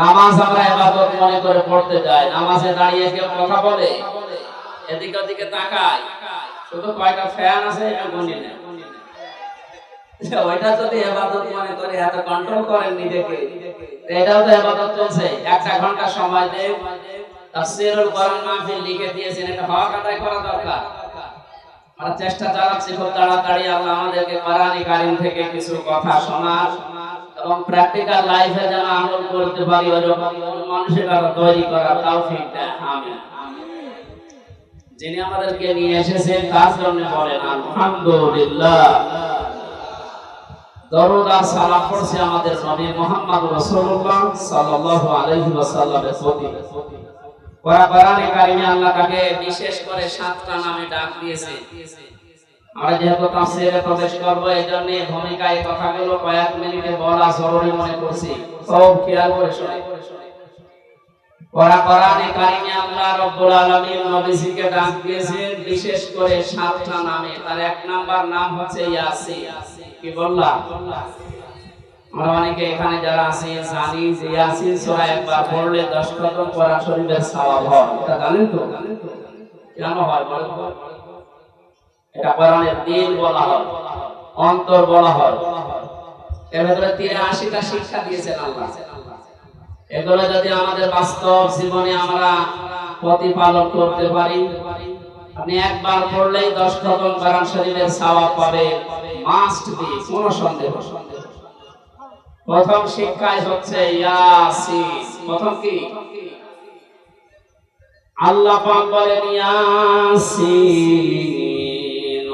নামাজ আমরা মনে করে পড়তে নামাজে দাঁড়িয়ে কেউ কথা বলে, এদিকে ওদিকে তাকায়। শুধু কয়টা ফ্যান আছে এটা গুনি নেয় ওইটা যদি মনে করে, এত কন্ট্রোল করেন নিজেকে। এটাও তো চলছে। একটা ঘণ্টা সময় দেব কোরআন মাহফিল লিখে দিয়েছেন। এটা করা দরকার। আমরা চেষ্টা চালাচ্ছি খুব তাড়াতাড়ি। আল্লাহ আমাদেরকে থেকে কিছু কথা শোনার। এবং প্র্যাকটিক্যাল লাইফে যেন আমল করতে পারি, ওরকম মানুষের আরও তৈরি করার তৌফিক দেয়। আমিন। যিনি আমাদেরকে নিয়ে এসেছেন, তার জন্য বলেন, আলহামদুলিল্লাহ। আমাদের আল্লাহ তাকে বিশেষ করে সাতটা নামে ডাক দিয়েছে আমরা যেহেতু তাফসীরে প্রবেশ করব এই জন্য ভূমিকায় কথাগুলো কয়েক মিনিটে বলা জরুরি মনে করছি। সব খেয়াল করে শুনে। কোরআন কোরআনে কারিমে আল্লাহ রাব্বুল আলামিন নবীজিকে ডাক দিয়েছেন বিশেষ করে সাতটা নামে। তার এক নাম্বার নাম হচ্ছে ইয়াসিন। কি বললাম আমরা অনেকে এখানে যারা আছি জানি যে ইয়াসিন সূরা একবার পড়লে 10 খতম কোরআন শরীফের সওয়াব হয়। এটা জানেন তো? কেন হয় বলেন? এটা কোরআনের দিল বলা হয়। অন্তর বলা হয়। এর ভেতরে 83টা শিক্ষা দিয়েছেন আল্লাহ। এগুলো যদি আমাদের বাস্তব জীবনে আমরা প্রতিপালন করতে পারি, আপনি একবার পড়লেই 10 খতম কোরআন শরীফের সওয়াব পাবেন। মাস্ট বি কোনো সন্দেহ প্রথম শিক্ষায় হচ্ছে ইয়াসিন। প্রথম কি? আল্লাহ পাক বলেন ইয়াসিন।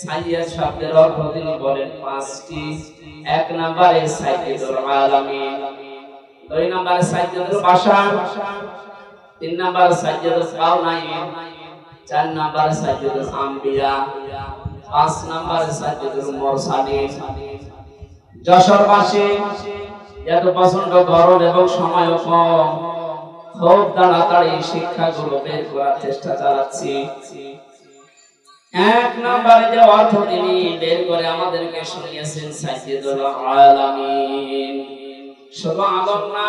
সাইয়েদ শব্দের অর্থ তিনি বলেন পাঁচটি। এক নম্বরে সাইয়েদুল আলামিন। দুই নম্বরে সাইয়েদুল বাশার। তিন নম্বর সাইয়েদুল কাউনাইন চার নম্বর সাইয়েদুল আম্বিয়া। পাঁচ নম্বর সাইয়েদুল মুরসালিন। যশোরবাসী এত প্রচণ্ড গরম এবং সময় কম, খুব তাড়াতাড়ি শিক্ষাগুলো বের করার চেষ্টা চালাচ্ছি। এক নম্বরে যে অর্থ তিনি বের করে আমাদেরকে শুনিয়েছেন, সাইয়েদুল আলামিন। শুধু আলম না,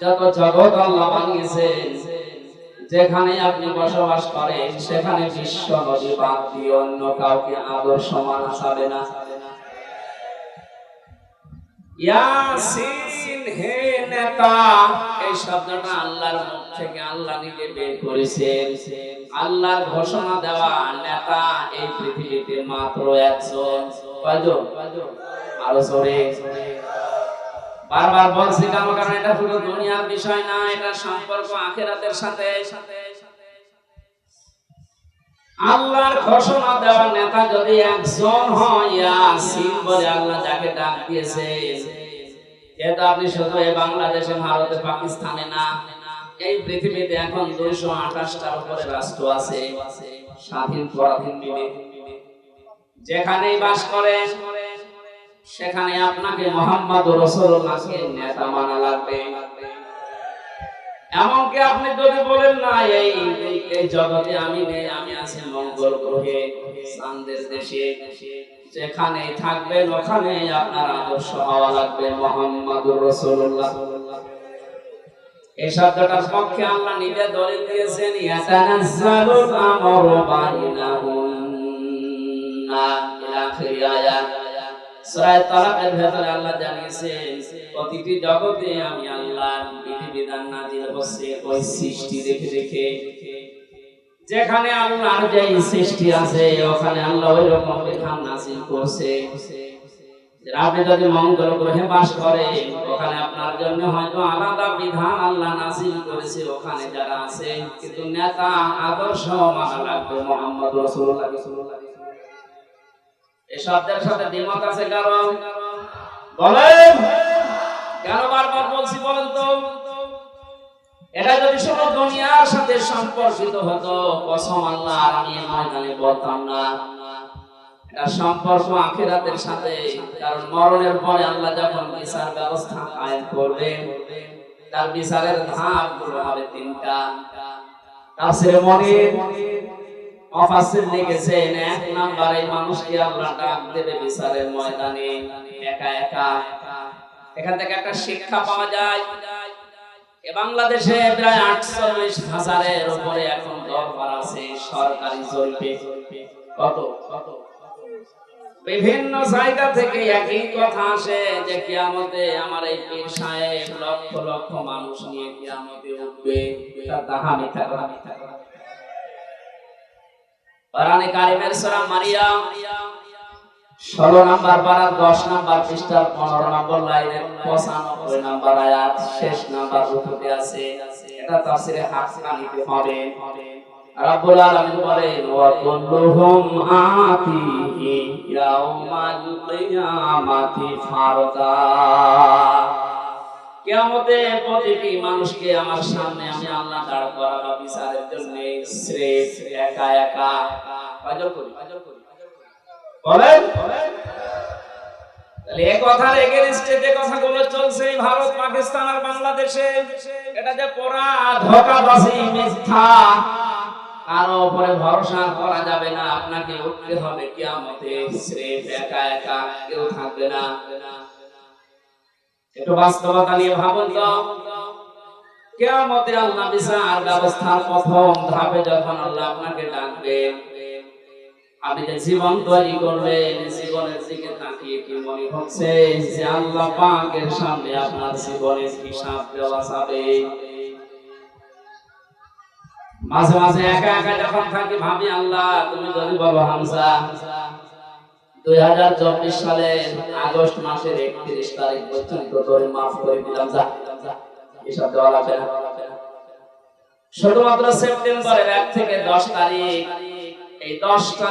যত জগৎ আল্লাহ বানিয়েছেন, যেখানে আপনি বসবাস করেন, সেখানে বিশ্ব নদী বাদ দিয়ে অন্য কাউকে আদর্শ মানা যাবে না। ইয়াসিন নেতা, এই শব্দটা আল্লাহর মুখ থেকে আল্লাহ নিজে বের করেছেন। আল্লাহর ঘোষণা দেওয়া নেতা এই পৃথিবীতে মাত্র একজন। বারবার বলছি কেন কারণ, এটা পুরো দুনিয়ার বিষয় না, এটা সম্পর্ক আখেরাতের সাথে। আল্লাহর ঘোষণা দেওয়া নেতা যদি একজন হয় আল্লাহ যাকে ডাক দিয়েছে যেহেতু আপনি শুধু এই বাংলাদেশে, ভারতে, পাকিস্তানে না, এই পৃথিবীতে এখন দুইশো আঠাশটার উপরে রাষ্ট্র আছে, স্বাধীন পরাধীন যেখানেই বাস করে সেখানে আপনাকে মোহাম্মদ রসুল্লাহকে নেতা মানা লাগবে। এমনকি আপনি যদি বলেন, না, এই এই জগতে আমি নেই, আমি আছি মঙ্গল গ্রহে, চাঁদের দেশে। যেখানে থাকবেন ওখানে আপনার আদর্শ হওয়া লাগবে মোহাম্মদ রসুল্লাহ এই শব্দটার পক্ষে আল্লাহ নিজে দলিল দিয়েছেন, ইয়াতানাজ্জালুল আমরু বাইনাহুন্না তালাকের ভেতরে আল্লাহ জানিয়েছেন, প্রতিটি জগতে আমি আল্লাহ বিধিবিধান নাজিল করছি, ওই সৃষ্টি দেখে দেখে। যেখানে আল্লাহর সৃষ্টি আছে, ওখানে আল্লাহ ওই রকম বিধান নাজিল করছে। আপনি যদি মঙ্গল গ্রহে বাস করে, ওখানে আপনার জন্য হয়তো আলাদা বিধান আল্লাহ নাজিল করেছে ওখানে যারা আছে কিন্তু নেতা, আদর্শ মানা মোহাম্মদ রসুল্লাহ এই শব্দের সাথে দ্বিমত আছে কারণ বলেন। কেন বারবার বলছি বলেন তো? এটা যদি শুধু দুনিয়ার সাথে সম্পর্কিত হতো, কসম আল্লাহ, আর আমি ময়দানে বলতাম না। এটা সম্পর্ক আখিরাতের সাথে, কারণ মরণের পরে আল্লাহ যখন বিচার ব্যবস্থা কায়েম করবেন, তার বিচারের ধাপগুলো হবে তিনটা। তাফসিরে মনির মুফাসসির লিখেছেন এক নাম্বারে মানুষকে আল্লাহ ডাক দেবে বিচারের ময়দানে। একা একা। এখান থেকে একটা শিক্ষা পাওয়া যায়। এ বাংলাদেশে প্রায় আটচল্লিশ হাজারের উপরে এখন দরবার আছে সরকারি জরিপে। কত? কত বিভিন্ন জায়গা থেকে একই কথা আসে যে কিয়ামতে আমার এই পীর সাহেব লক্ষ লক্ষ মানুষ নিয়ে কিয়ামতে উঠবে। এটা দাহা মিথ্যা কথা কোরআনে কারিমের সূরা মারিয়াম 16 নাম্বার পারা 10 নাম্বার পৃষ্ঠার 15 নম্বর লাইনের 95 নাম্বার আয়াত, শেষ নাম্বার রূপতে আছে। এটা তাফসিরে হাক্কানিতে হবে। রাব্বুল আলামিন বলেন, ওয়া কুল্লুহুম আতিহি ইয়াউমাল কিয়ামাতি ফারদা। কিয়ামতে প্রতিটি মানুষকে আমার সামনে আমি আল্লাহ দাঁড় করাবো? বিচারের জন্য স্রেফ একা একা। বাজল করি বলেন? তাহলে এই কথার আর উপরে ভরসা করা যাবে না। আপনাকে উঠতে হবে কিয়ামতে স্রেফ একা একা, কেউ থাকবে না। একটু বাস্তবতা নিয়ে ভাবুন তো। কিয়ামতে আল্লাহ বিচার ব্যবস্থার প্রথম ধাপে যখন আল্লাহ আপনাকে ডাকবেন আপনি যে জীবন তৈরি করবেন জীবনের দিকে তাকিয়ে কি মনে হচ্ছে? যে আল্লাহ পাকের সামনে আপনার জীবনের হিসাব দেওয়া যাবে। মাঝে মাঝে একা একা যখন থাকি, ভাবি, আল্লাহ, তুমি যদি বলো হামজা আগস্ট মাসের একত্রিশ তারিখ পর্যন্ত মাফ করে দিলাম, যা। এসব দেওয়া লাগবে না। শুধুমাত্র সেপ্টেম্বরের থেকে দশ তারিখ, এই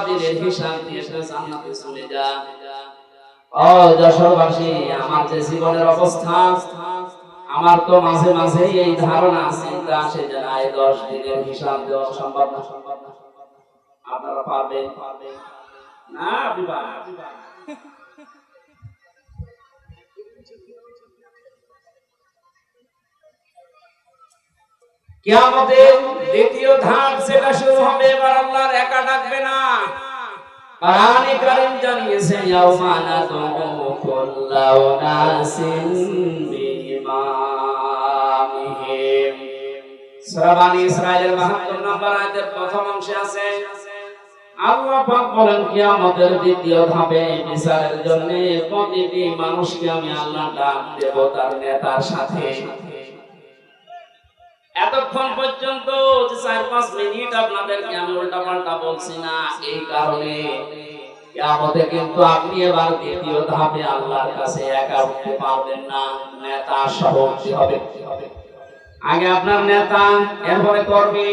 দিনের হিসাব দিয়ে জান্নাতে চলে যা। ও আমার যে জীবনের অবস্থা, আমার তো মাঝে মাঝে এই ধারণা, চিন্তা আসে যে না, এই দশ দিনের হিসাব দেওয়া সম্ভব না সম্ভব না। আপনারা পারবেন? দ্বিতীয় ধাপ সেটা শুরু হবে, এবার আল্লাহর একা ডাকবে না। জানিয়েছে, ইয়াউমা নাদউ কুল্লা উনাসিন বিইমামিহিম। সূরা বানি ইসরাঈলের 72 নম্বর আয়াতের প্রথম অংশে আছে আল্লাহ পাক বলেন, কিয়ামতের দ্বিতীয় ধাপে বিচারের জন্য প্রতিটি মানুষকে আমি আল্লাহ ডাক দেব তার নেতার সাথে। আগে আপনার নেতা, এরপরে কর্মী।